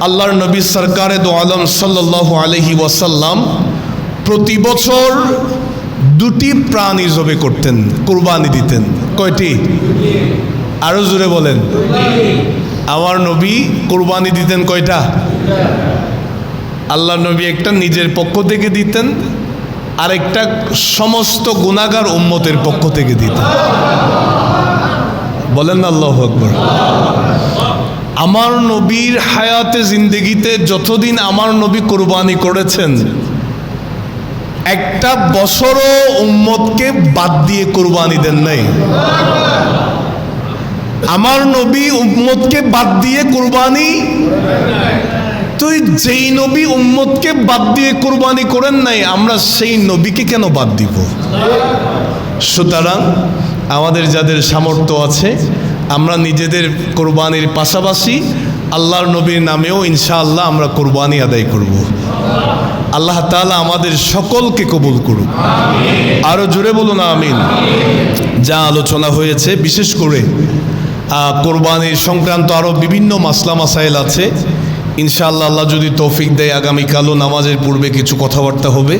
আল্লাহর নবী সরকারে দো আলম সাল্লাহ আলহি ওয়াসাল্লাম প্রতি বছর দুটি প্রাণী জবে করতেন, কোরবানি দিতেন। কয়টি? আরও জোরে বলেন। আমার নবী কোরবানি দিতেন কয়টা? আল্লাহ নবী একটা নিজের পক্ষ থেকে দিতেন, আরেকটা সমস্ত গুণাগার উম্মতের পক্ষ থেকে দিতেন। বলেন আল্লাহ আকবর। আমার নবীর হায়াতে জিন্দগিতে যতদিন আমার নবী কোরবানি করেছেন, একটা বছরও উম্মতকে বাদ দিয়ে কোরবানি দেন নাই। আমার নবী উম্মতকে বাদ দিয়ে কোরবানি, তুই যেই নবী উম্মতকে বাদ দিয়ে কোরবানি করেন নাই, আমরা সেই নবীকে কেন বাদ দিব? সুতরাং আমাদের যাদের সামর্থ্য আছে আমরা নিজেদের কোরবানির পাশাপাশি আল্লাহর নবীর নামেও ইনশাআল্লাহ আমরা কোরবানি আদায় করব। আল্লাহ তাআলা আমাদের সকলকে কবুল করুক। আরও জোরে বলুন, আমিন। যা আলোচনা হয়েছে, বিশেষ করে কোরবানির সংক্রান্ত আরও বিভিন্ন মাসলা মাসাইল আছে। ইনশাআল্লাহ আল্লাহ যদি তৌফিক দেয়, আগামীকালও নামাজের পূর্বে কিছু কথাবার্তা হবে।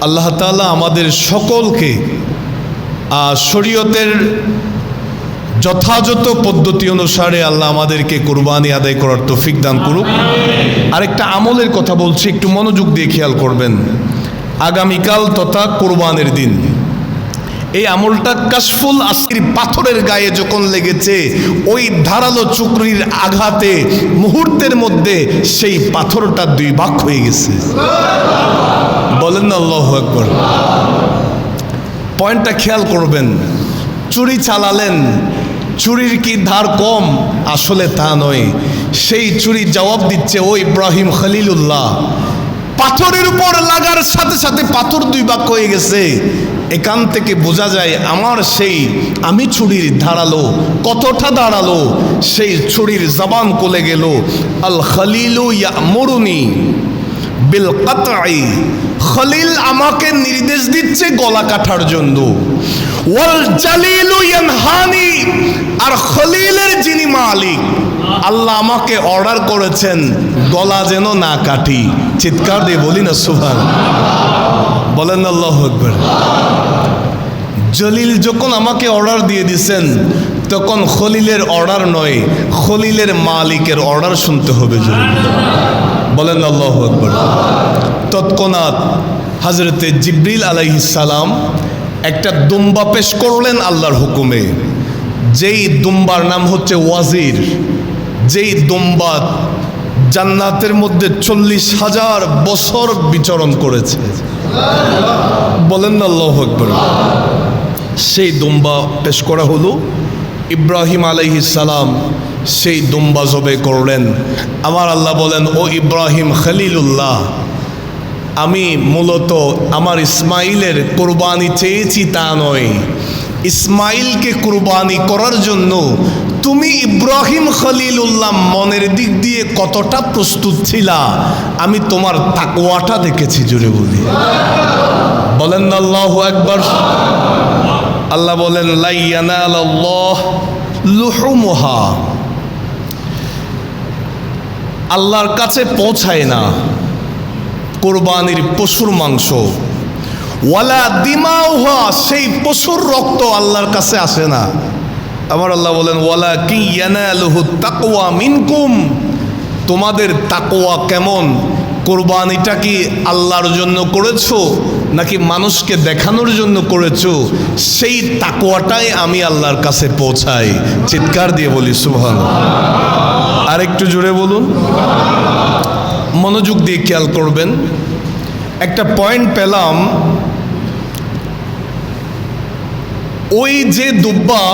আল্লাহ তাআলা আমাদের সকলকে শরীয়তের যথাযথ পদ্ধতি অনুসারে আল্লাহ আমাদেরকে কোরবানি আদায় করার তৌফিক দান করুক। আরেকটা আমলের কথা বলছি, একটু মনোযোগ দিয়ে খেয়াল করবেন। আগামীকাল তথা কোরবানের দিন। এই আমলটা কাশফুল আসির পাথরের গায়ে যখন লেগেছে, ওই ধারালো চুকরির আঘাতে মুহূর্তের মধ্যে সেই পাথরটা দুই ভাগ হয়ে গেছে। বলেন না, আল্লাহ একবার পয়েন্টটা খেয়াল করবেন, চুরি চালালেন চুরির কি ধার কম? আসলে তা নয়। সেই চুরি জবাব দিচ্ছে ও ইব্রাহিম খলিলুল্লাহ। পাথরের উপর লাগার সাথে সাথে পাথর দুই ভাগ হয়ে গেছে। এখান থেকে বোঝা যায় আমার সেই, আমি ছুরির ধারালো, কতটা দাঁড়াল সেই ছুরির জবান কোলে গেল। আল খলিলু ইয়া মরুনি বিল কাতআই। খলিল আমাকে নির্দেশ দিচ্ছে গলা কাটার জন্য। ওয়াল জালিলু ইয়ানহানি, আর খলিলের যিনি মালিক, আল্লাহ আমাকে অর্ডার করেছেন, গলা যেন না কাটি। চিৎকার দিয়ে বলি না, সুভান। বলেন আল্লাহ আকবার। জলিল যখন আমাকে অর্ডার দিয়ে দিছেন, তখন খলিলের অর্ডার নয়, খলিলের মালিকের অর্ডার শুনতে হবে বলেন আল্লাহ আকবর। তৎক্ষণাৎ হজরতে জিব্রিল সালাম একটা দুম্বা পেশ করলেন আল্লাহর হুকুমে। যেই দুম্বার নাম হচ্ছে ওয়াজির, যেই দুম্বা জান্নাতের মধ্যে চল্লিশ হাজার বছর বিচরণ করেছে। বলেন না আল্লাহ আকবর। সেই দুম্বা পেশ করা হলো। ইব্রাহিম সালাম সেই দুম্বা জবে করলেন। আমার আল্লাহ বলেন, ও ইব্রাহিম খলিলুল্লাহ আমি মূলত আমার ইসমাইলের কোরবানি চেয়েছি তা নয়। ইসমাইলকে কোরবানি করার জন্য তুমি ইব্রাহিম খলিলুল্লাহ মনের দিক দিয়ে কতটা প্রস্তুত ছিলা, আমি তোমার তাকওয়াটা দেখেছি জুড়ে বলি। বলেন আল্লাহ একবার আল্লাহ বলেন লুহুমুহা। আল্লাহর কাছে পৌঁছায় না। কোরবানির পশুর মাংস। ওয়ালা দিমাউহা, সেই পশুর রক্ত আল্লাহর কাছে আসে না। আমার আল্লাহ বলেন, ওয়ালা কি তাকওয়া মিনকুম? তোমাদের তাকওয়া কেমন? কোরবানিটা কি আল্লাহর জন্য করেছ, নাকি মানুষকে দেখানোর জন্য করেছ? সেই তাকওয়াটাই আমি আল্লাহর কাছে পৌঁছাই। চিৎকার দিয়ে বলি সুবহান আর একটু জুড়ে বলুন। মনোযোগ দিয়ে খেয়াল করবেন। একটা পয়েন্ট পেলাম, ওই যে দুব্বা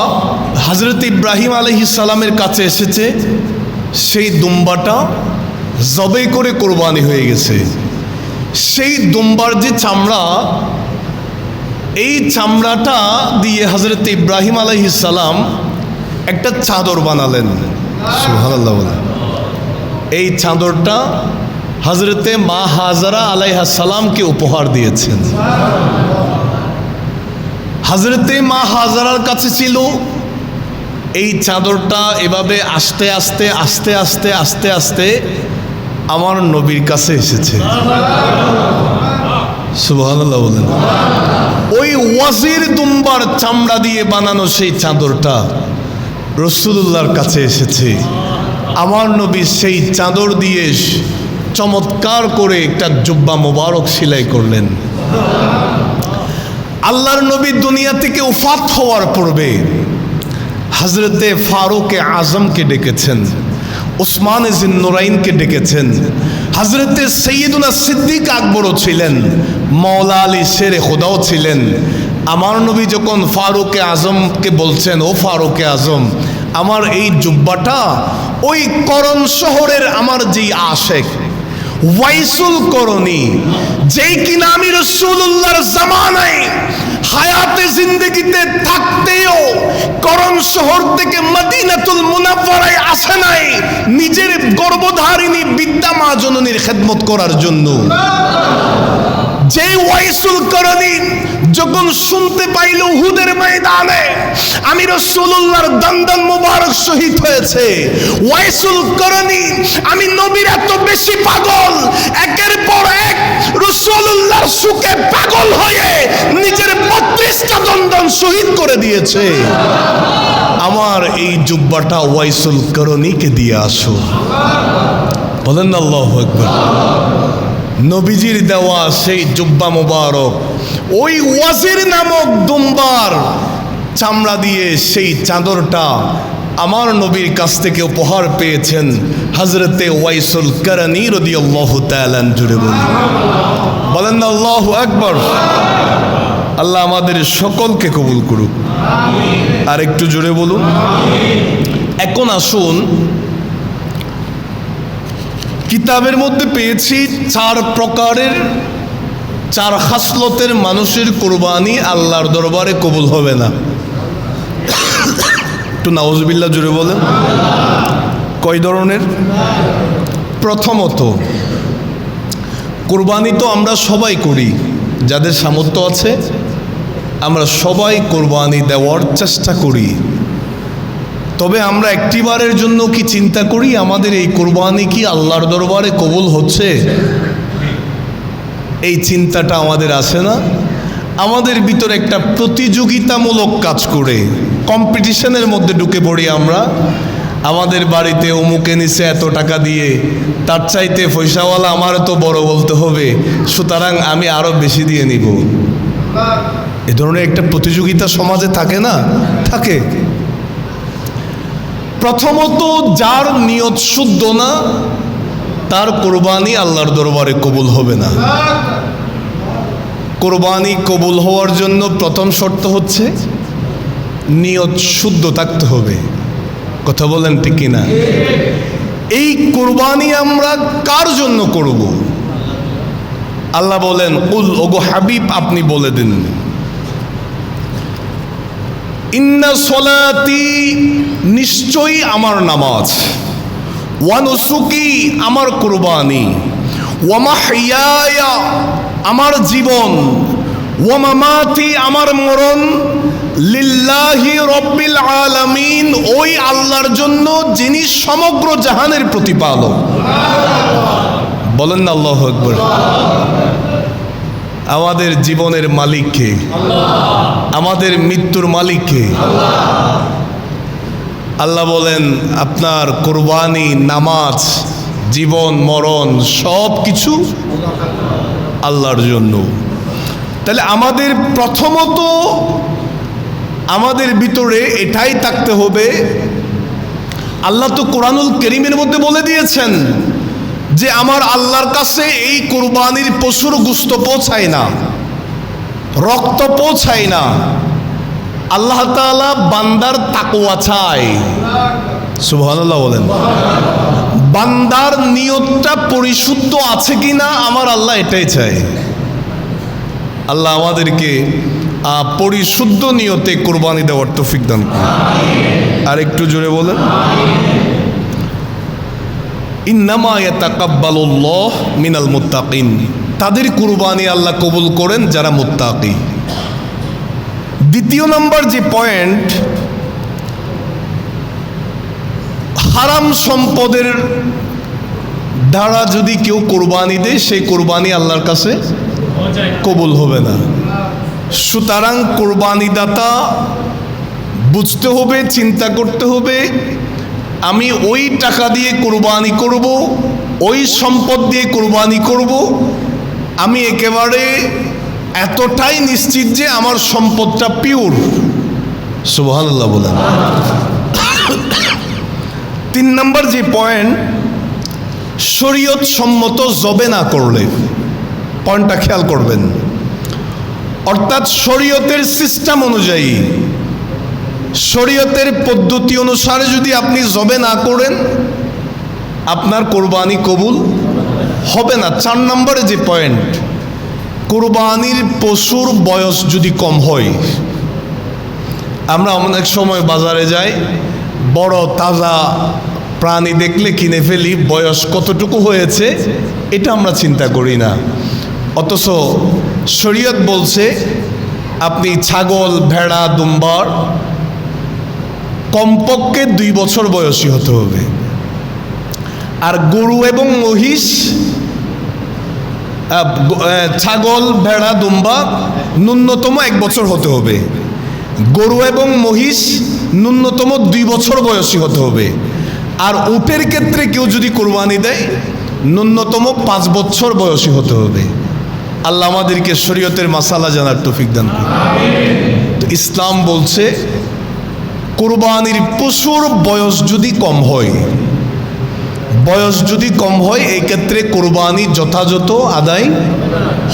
হজরত ইব্রাহিম সালামের কাছে এসেছে, সেই দুম্বাটা জবে করে কোরবানি হয়ে গেছে। সেই দুম্বার যে চামড়া, এই চামড়াটা দিয়ে হজরত ইব্রাহিম সালাম একটা চাদর বানালেন। এই চাদরটা হজরতে মা হাজারা আলাইহা সালামকে উপহার দিয়েছেন। হজরতে মা হাজারার কাছে ছিল, এই চাদরটা এভাবে আস্তে আস্তে আস্তে আস্তে আস্তে আস্তে আমার নবীর কাছে এসেছে। বলেন। ওই ওয়াজির দুম্বার চামড়া দিয়ে বানানো সেই চাদরটা রসুল্লাহর কাছে এসেছে। আমার নবী সেই চাদর দিয়ে চমৎকার করে একটা জুব্বা মোবারক সেলাই করলেন। আল্লাহর নবী দুনিয়া থেকে উফাত হওয়ার পূর্বে হজরতে ফারুকে আজমকে ডেকেছেন ওসমান জিন্নুরাইনকে ডেকেছেন হজরতে সৈয়দুনা সিদ্দিক আকবরও ছিলেন মৌলা আলী শেরে খোদাও ছিলেন। আমার নবী যখন ফারুকে আজমকে বলছেন, ও ফারুকে আজম, আমার এই জুব্বাটা ওই করণ শহরের আমার যেই আশেক ওয়াইসুল করণী যেই কিনা আমি রসুল্লাহর জামানায় হায়াতে জিন্দগিতে থাকতেও করণ শহর থেকে মদিনাতুল মুনাফারায় আসে নাই, নিজের গর্বধারিণী বিদ্যা মা জননীর খেদমত করার জন্য। যে ওয়াইসুল করণী যখন শুনতে পাইল হুদের ময়দানে, আমি রসুল্লাহর দন্দন মুবারক শহীদ হয়েছে। ওয়াইসুল করণী, আমি নবীর এত বেশি পাগল, একের পর এক রসুল্লাহর সুখে পাগল হয়ে নিজের বত্রিশটা দন্দন শহীদ করে দিয়েছে। আমার এই জুব্বাটা ওয়াইসুল করণীকে দিয়ে আসো বলেন না আল্লাহ একবার নবীজির দেওয়া সেই জুব্বা মোবারক, ওই ওয়াজির নামক দুম্বার চামড়া দিয়ে সেই চাদরটা আমার নবীর কাছ থেকে উপহার পেয়েছেন হজরতে ওয়াইসুল করণী রদি আল্লাহ তালান জুড়ে বলি বলেন না, আল্লাহ একবার আল্লাহ আমাদের সকলকে কবুল করুক। আর একটু জোরে বলুন। এখন আসুন কিতাবের মধ্যে পেয়েছি চার প্রকারের, চার হাসলতের মানুষের কোরবানি আল্লাহর দরবারে কবুল হবে না। একটু নাউজবিল্লা জুড়ে বলেন। কয় ধরনের? প্রথমত, কোরবানি তো আমরা সবাই করি, যাদের সামর্থ্য আছে, আমরা সবাই কোরবানি দেওয়ার চেষ্টা করি। তবে আমরা একটিবারের জন্য কি চিন্তা করি? আমাদের এই কোরবানি কি আল্লাহর দরবারে কবুল হচ্ছে? এই চিন্তাটা আমাদের আসে না। আমাদের ভিতরে একটা প্রতিযোগিতামূলক কাজ করে। কম্পিটিশনের মধ্যে ঢুকে পড়ি আমরা। আমাদের বাড়িতে অমুকে নিচে এত টাকা দিয়ে। তার চাইতে পয়সাওয়ালা আমার তো বড় বলতে হবে। সুতরাং আমি আরও বেশি দিয়ে নিব। এ ধরনের একটা প্রতিযোগিতা সমাজে থাকে না? থাকে। প্রথমত যার নিয়ত শুদ্ধ না, তার কোরবানি আল্লাহর দরবারে কবুল হবে না। কোরবানি কবুল হওয়ার জন্য প্রথম শর্ত হচ্ছে নিয়ত শুদ্ধ থাকতে হবে। কথা বলেন ঠিক কিনা? এই কোরবানি আমরা কার জন্য করব? আল্লাহ বলেন, উল, ওগো হাবিব, আপনি বলে দিন। ইন্না সলাতি নিশ্চয়ই আমার নামাজ। ওয়ানুসুকি আমার কোরবানি। ওয়ামাহিয়া আমার জীবন। ওয়ামামাতি আমার মরণ। লিল্লাহি রব্বিল আলামিন, ওই আল্লাহর জন্য যিনি সমগ্র জাহানের প্রতিপালক। বলেন না আল্লাহ আকবর। আমাদের জীবনের মালিককে, আমাদের মৃত্যুর মালিককে। আল্লাহ বলেন, আপনার কোরবানি, নামাজ, জীবন, মরণ সব কিছু আল্লাহর জন্য। তাহলে আমাদের প্রথমত আমাদের ভিতরে এটাই থাকতে হবে। আল্লাহ তো কোরআনুল করিমের মধ্যে বলে দিয়েছেন যে আমার আল্লাহর কাছে এই কোরবানির পশুর গুস্ত পৌঁছায় না, রক্ত পৌঁছায় না, আল্লাহ তাআলা বান্দার তাকওয়া চায়। সুবহানাল্লাহ বলেন। বান্দার নিয়তটা পরিশুদ্ধ আছে কিনা আমার আল্লাহ এটাই চায়। আল্লাহ আমাদেরকে পরিশুদ্ধ নিয়তে কোরবানি দেওয়ার তৌফিক দান আর একটু জোরে বলেন। মিনাল মুত্তাকিন। তাদের কুরবানি আল্লাহ কবুল করেন যারা মুত্তাকি। দ্বিতীয় নম্বর যে পয়েন্ট, হারাম সম্পদের দ্বারা যদি কেউ কোরবানি দেয়, সেই কোরবানি আল্লাহর কাছে কবুল হবে না। সুতরাং কোরবানিদাতা বুঝতে হবে, চিন্তা করতে হবে আমি ওই টাকা দিয়ে কোরবানি করব, ওই সম্পদ দিয়ে কোরবানি করব। আমি একেবারে এতটাই নিশ্চিত যে আমার সম্পদটা পিওর সুবহানাল্লাহ বলেন। তিন নম্বর যে পয়েন্ট শরীয়ত সম্মত জবে না করলে পয়েন্টটা খেয়াল করবেন। অর্থাৎ শরীয়তের সিস্টেম অনুযায়ী শরীয়তের পদ্ধতি অনুসারে যদি আপনি জবে না করেন, আপনার কোরবানি কবুল হবে না। চার নম্বরে যে পয়েন্ট কোরবানির পশুর বয়স যদি কম হয়, আমরা অনেক সময় বাজারে যাই, বড় তাজা প্রাণী দেখলে কিনে ফেলি, বয়স কতটুকু হয়েছে, এটা আমরা চিন্তা করি না। অথচ শরীয়ত বলছে, আপনি ছাগল, ভেড়া, দুম্বার কমপক্ষে দুই বছর বয়সী হতে হবে। আর গরু এবং মহিষ ছাগল, ভেড়া, দুম্বা ন্যূনতম এক বছর হতে হবে। গরু এবং মহিষ ন্যূনতম দুই বছর বয়সী হতে হবে। আর উটের ক্ষেত্রে কেউ যদি কোরবানি দেয়, ন্যূনতম পাঁচ বছর বয়সী হতে হবে। আল্লাহ আমাদেরকে শরীয়তের মাসালা জানার তৌফিক দান করুন। তো ইসলাম বলছে কোরবানির পশুর বয়স যদি কম হয়, বয়স যদি কম হয়, এই ক্ষেত্রে কোরবানি যথাযথ আদায়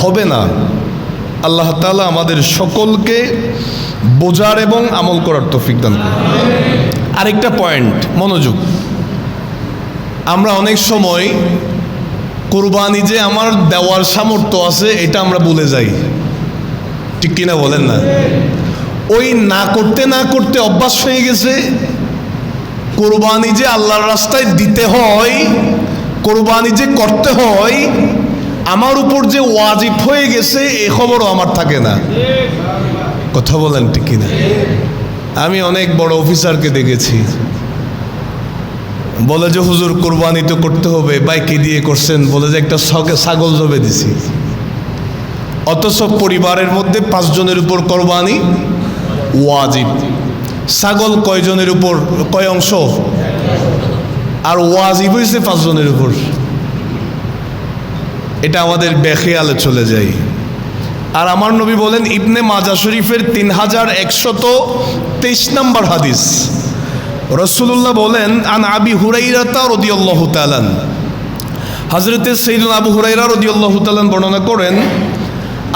হবে না। আল্লাহ তালা আমাদের সকলকে বোঝার এবং আমল করার তৌফিক দান আরেকটা পয়েন্ট, মনোযোগ। আমরা অনেক সময় কোরবানি যে আমার দেওয়ার সামর্থ্য আছে, এটা আমরা ভুলে যাই। ঠিক কিনা বলেন না? ওই না করতে না করতে অভ্যাস হয়ে গেছে। কোরবানি যে আল্লাহর রাস্তায় দিতে হয়, কোরবানি যে করতে হয়, আমার উপর যে ওয়াজিব হয়ে গেছে, এ খবরও আমার থাকে না। কথা বলেন ঠিক কিনা? আমি অনেক বড় অফিসারকে দেখেছি। বলে যে, হুজুর, কোরবানি তো করতে হবে। বাইকে দিয়ে করছেন? বলে যে, একটা শখে ছাগল জবে দিছি। অথচ পরিবারের মধ্যে পাঁচজনের উপর কোরবানি ওয়াজিব। ছাগল কয়জনের উপর, কয় অংশ? আর ওয়াজিব হয়েছে পাঁচজনের উপর। এটা আমাদের বেখেয়ালে চলে যায়। আর আমার নবী বলেন, ইবনে মাজা শরীফের তিন হাজার একশত তেইশ নম্বর হাদিস। রসুল্লাহ বলেন, আন আবি হুরাইরাতা রদিয়াল্লাহু তালান হজরতে সৈদুল আবু হুরাইরা রদিয়াল্লাহু তালান বর্ণনা করেন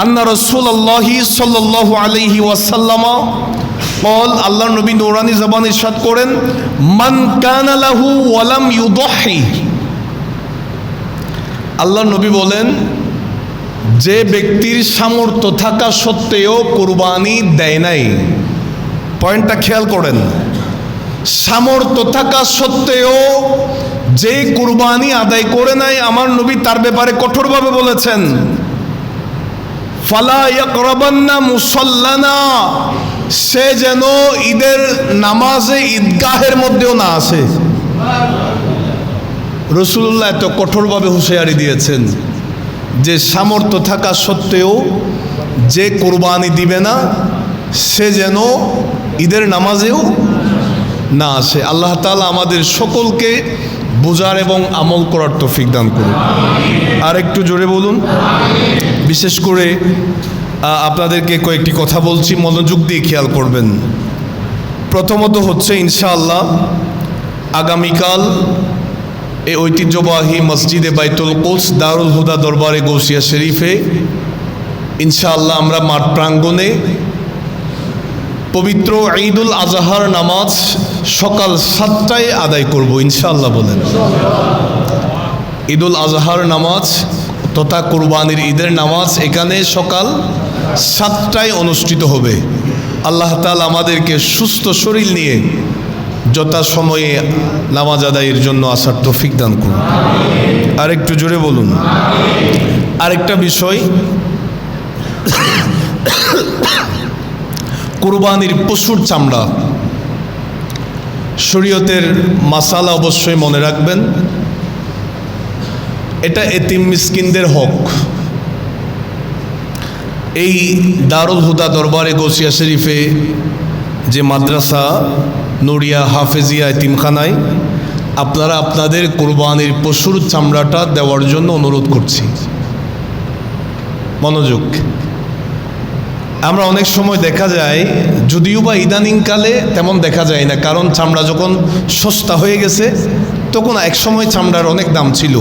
আন্না রসুল আল্লাহি সাল্লাল্লাহু আলাইহি ওয়াসাল্লামা বল আল্লাহ নবী নৌরানি জবান ইরশাদ করেন, মান কানা লাহু ওয়ালাম ইউদহি। আল্লাহ নবী বলেন, যে ব্যক্তির সামর্থ্য থাকা সত্ত্বেও কোরবানি দেয় নাই। পয়েন্টটা খেয়াল করেন, সামর্থ্য থাকা সত্ত্বেও যে কুরবানি আদায় করে নাই, আমার নবী তার ব্যাপারে কঠোরভাবে বলেছেন। ফালা সে যেন ঈদের নামাজে ঈদগাহের মধ্যেও না আসে। রসুল্লাহ এত কঠোরভাবে হুঁশিয়ারি দিয়েছেন যে সামর্থ্য থাকা সত্ত্বেও যে কোরবানি দিবে না, সে যেন ঈদের নামাজেও না আসে। আল্লাহ তাআলা আমাদের সকলকে বোঝার এবং আমল করার তৌফিক দান করুন। আর একটু জোরে বলুন। বিশেষ করে আপনাদেরকে কয়েকটি কথা বলছি, মনোযোগ দিয়ে খেয়াল করবেন। প্রথমত হচ্ছে, ইনশাআল্লাহ, আগামীকাল এই ঐতিহ্যবাহী মসজিদে বাইতুল কোস দারুল হুদা দরবারে গৌসিয়া শরীফে, ইনশাআল্লাহ আমরা মাঠ প্রাঙ্গণে পবিত্র ঈদুল আজহার নামাজ সকাল সাতটায় আদায় করব, ইনশাআল্লাহ বলেন। ঈদুল আজহার নামাজ তথা কুরবানির ঈদের নামাজ এখানে সকাল সাতটায় অনুষ্ঠিত হবে। আল্লাহ তাআলা আমাদেরকে সুস্থ শরীর নিয়ে যথা সময়ে নামাজ আদায়ের জন্য আসার তৌফিক দান করুন। আর একটু জোরে বলুন। আরেকটা বিষয়। কুরবানির পশুর চামড়া। শরীয়তের মাসালা অবশ্যই মনে রাখবেন। এটা এতিম মিসকিনদের হক। এই দারুল হুদা দরবারে গোসিয়া শরীফে যে মাদ্রাসা নড়িয়া হাফেজিয়া এতিমখানায় আপনারা আপনাদের কোরবানির পশুর চামড়াটা দেওয়ার জন্য অনুরোধ করছি। মনোযোগ। আমরা অনেক সময় দেখা যায়, যদিও বা ইদানিংকালে তেমন দেখা যায় না, কারণ চামড়া যখন সস্তা হয়ে গেছে, তখন এক সময় চামড়ার অনেক দাম ছিল।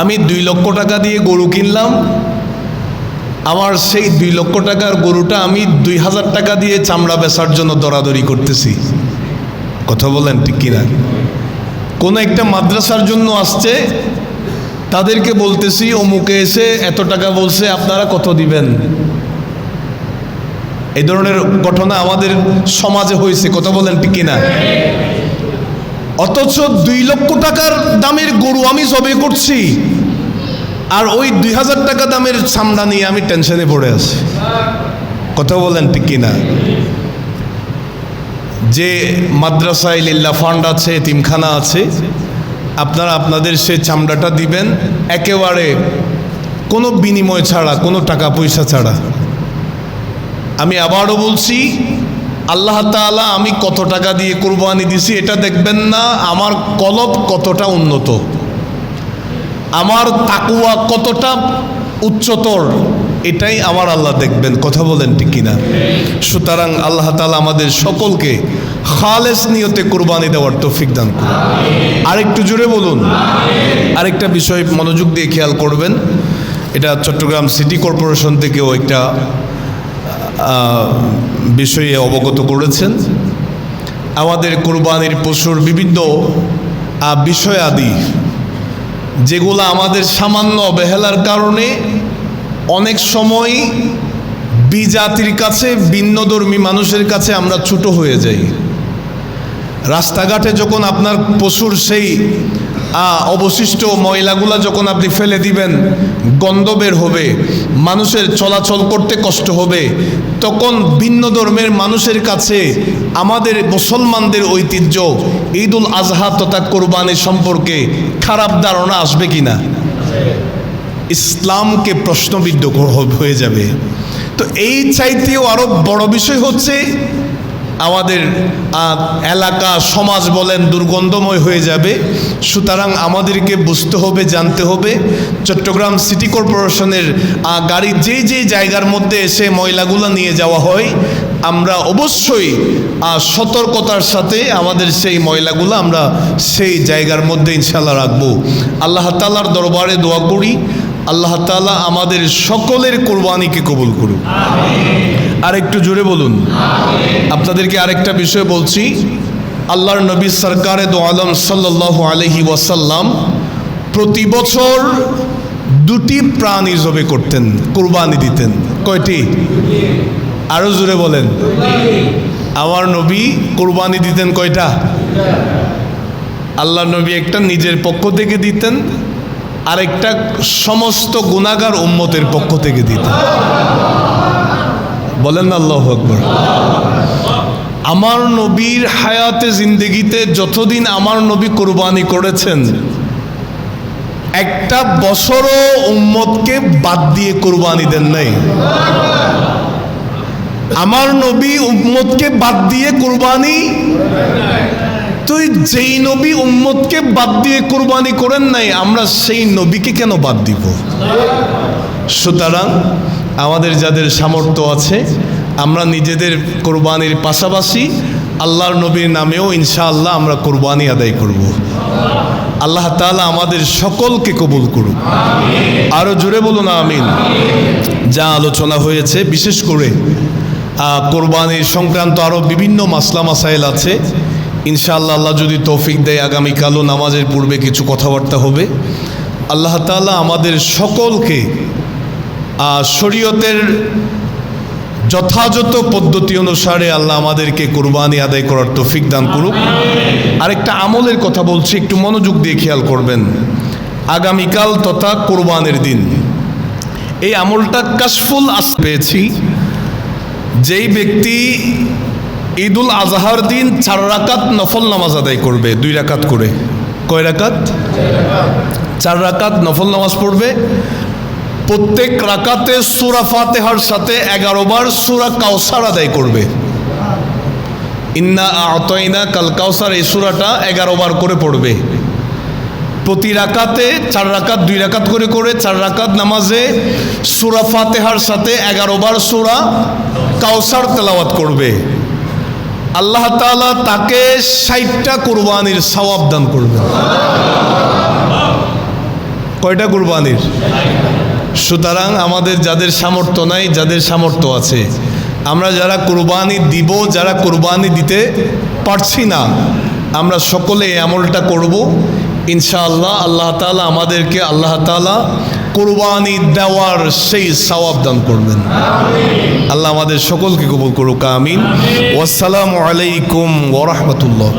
আমি দুই লক্ষ টাকা দিয়ে গরু কিনলাম। আমার সেই দুই লক্ষ টাকার গরুটা আমি দুই হাজার টাকা দিয়ে চামড়া বেচার জন্য দরাদরি করতেছি। কথা বলেন ঠিক কিনা? কোনো একটা মাদ্রাসার জন্য আসছে, তাদেরকে বলতেছি, অমুকে এসে এত টাকা বলছে, আপনারা কত দিবেন? এই ধরনের ঘটনা আমাদের সমাজে হয়েছে, কথা বলেন ঠিক কিনা? অথচ দুই লক্ষ টাকার দামের গরু আমি জবে করছি। আর ওই দুই হাজার টাকা দামের চামড়া নিয়ে আমি টেনশনে পড়ে আছি। কথা বলেন ঠিক কিনা? যে মাদ্রাসায় লিল্লা ফান্ড আছে তিমখানা আছে, আপনারা আপনাদের সে চামড়াটা দিবেন একেবারে কোনো বিনিময় ছাড়া, কোনো টাকা পয়সা ছাড়া। আমি আবারও বলছি আল্লাহ তাআলা আমি কত টাকা দিয়ে কোরবানি দিছি এটা দেখবেন না আমার কলব কতটা উন্নত। আমার তাকুয়া কতটা উচ্চতর এটাই আমার আল্লাহ দেখবেন কথা বলেন ঠিক কিনা? সুতরাং আল্লাহ তাআলা আমাদের সকলকে খালেস নিয়তে কোরবানি দেওয়ার তৌফিক দান করুন। আরেকটু জুড়ে বলুন। আরেকটা বিষয় মনোযোগ দিয়ে খেয়াল করবেন এটা চট্টগ্রাম সিটি কর্পোরেশন থেকেও একটা বিষয়ে অবগত করেছেন। আমাদের কোরবানির পশুর বিভিন্ন আহ, বিষয়াদি যেগুলো আমাদের সামান্য অবহেলার কারণে অনেক সময় বিজাতির কাছে ভিন্নধর্মী মানুষের কাছে আমরা ছোট হয়ে যাই। রাস্তাঘাটে যখন আপনার পশুর সেই অবশিষ্ট ময়লাগুলা যখন আপনি ফেলে দিবেন, গন্ধ বের হবে, মানুষের চলাচল করতে কষ্ট হবে, তখন ভিন্ন ধর্মের মানুষের কাছে আমাদের মুসলমানদের ঐতিহ্য ঈদ উল আজহা তথা কোরবানি সম্পর্কে খারাপ ধারণা আসবে কিনা? ইসলামকে প্রশ্নবিদ্ধ হয়ে যাবে। তো এই চাইতেও আরও বড় বিষয় হচ্ছে আমাদের এলাকা, সমাজ বলেন দুর্গন্ধময় হয়ে যাবে। সুতরাং আমাদেরকে বুঝতে হবে, জানতে হবে। চট্টগ্রাম সিটি কর্পোরেশনের গাড়ি যে যে জায়গার মধ্যে এসে ময়লাগুলো নিয়ে যাওয়া হয়, আমরা অবশ্যই সতর্কতার সাথে আমাদের সেই ময়লাগুলো আমরা সেই জায়গার মধ্যে ইনশাল্লাহ রাখব। আল্লাহ তালার দরবারে দোয়া করি আল্লাহ তাআলা আমাদের সকলের কোরবানিকে কবুল করুন আর একটু জোরে বলুন। আপনাদেরকে আরেকটা বিষয় বলছি। আল্লাহর নবী সরকারে দো আলম সাল্লাহ আলহি ওয়াসাল্লাম প্রতি বছর দুটি প্রাণী জবে করতেন কোরবানি দিতেন। কয়টি? আরও জোরে বলেন। আমার নবী কোরবানি দিতেন কয়টা? আল্লাহ নবী একটা নিজের পক্ষ থেকে দিতেন আরেকটা সমস্ত গুণাগার উম্মতের পক্ষ থেকে দিতেন বলেন না আল্লাহ আকবর। আমার নবীর হায়াতে জিন্দেগিতে যতদিন আমার নবী কোরবানি করেছেন, একটা বছরও উম্মতকে বাদ দিয়ে কোরবানি দেন নাই। আমার নবী উম্মতকে বাদ দিয়ে কোরবানি তুই যেই নবী উম্মতকে বাদ দিয়ে কোরবানি করেন নাই, আমরা সেই নবীকে কেন বাদ দিব? সুতরাং আমাদের যাদের সামর্থ্য আছে, আমরা নিজেদের কোরবানির পাশাপাশি আল্লাহর নবীর নামেও ইনশাআল্লাহ আমরা কোরবানি আদায় করব। আল্লাহ তাআলা আমাদের সকলকে কবুল করুক। আরও জোরে বলুন, আমিন। যা আলোচনা হয়েছে, বিশেষ করে কোরবানির সংক্রান্ত আরও বিভিন্ন মাসলা মাসাইল আছে। ইনশাআল্লাহ আল্লাহ যদি তৌফিক দেয় আগামীকালও নামাজের পূর্বে কিছু কথাবার্তা হবে। আল্লাহ তাআলা আমাদের সকলকে শরীয়তের যথাযথ পদ্ধতি অনুসারে আল্লাহ আমাদেরকে কোরবানি আদায় করার তৌফিক দান করুক। আরেকটা আমলের কথা বলছি, একটু মনোযোগ দিয়ে খেয়াল করবেন। আগামীকাল তথা কোরবানের দিন। এই আমলটা কাশফুল আস পেয়েছি। যেই ব্যক্তি ঈদুল আজহার দিন চার রাকাত নফল নামাজ আদায় করবে, দুই রাকাত করে। কয় রাকাত? চার রাকাত নফল নামাজ পড়বে। প্রত্যেক রাকাতে সুরা ফাতেহার সাথে এগারো বার সুরা কাউসার আদায় করবে। ইন্না আতইনা কাল কাউসার এই সুরাটা এগারো বার করে পড়বে। প্রতি রাকাতে চার রাকাত, দুই রাকাত করে করে চার রাকাত নামাজে সুরা ফাতেহার সাথে এগারো বার সুরা কাউসার তেলাওয়াত করবে। আল্লাহ তাআলা তাকে ষাটটা কুরবানির সওয়াব দান করবে। কয়টা কুরবানির? সুতরাং আমাদের যাদের সামর্থ্য নাই, যাদের সামর্থ্য আছে, আমরা যারা কুরবানি দিব, যারা কোরবানি দিতে পারছি না, আমরা সকলে আমলটা করব। ইনশাআল্লাহ আল্লাহ তাআলা আমাদেরকে আল্লাহ তাআলা কুরবানি দেওয়ার সেই সওয়াব দান করবেন। আল্লাহ আমাদের সকলকে কবুল করুক, আমিন। ওয়াসসালামু আলাইকুম ওয়া রাহমাতুল্লাহ।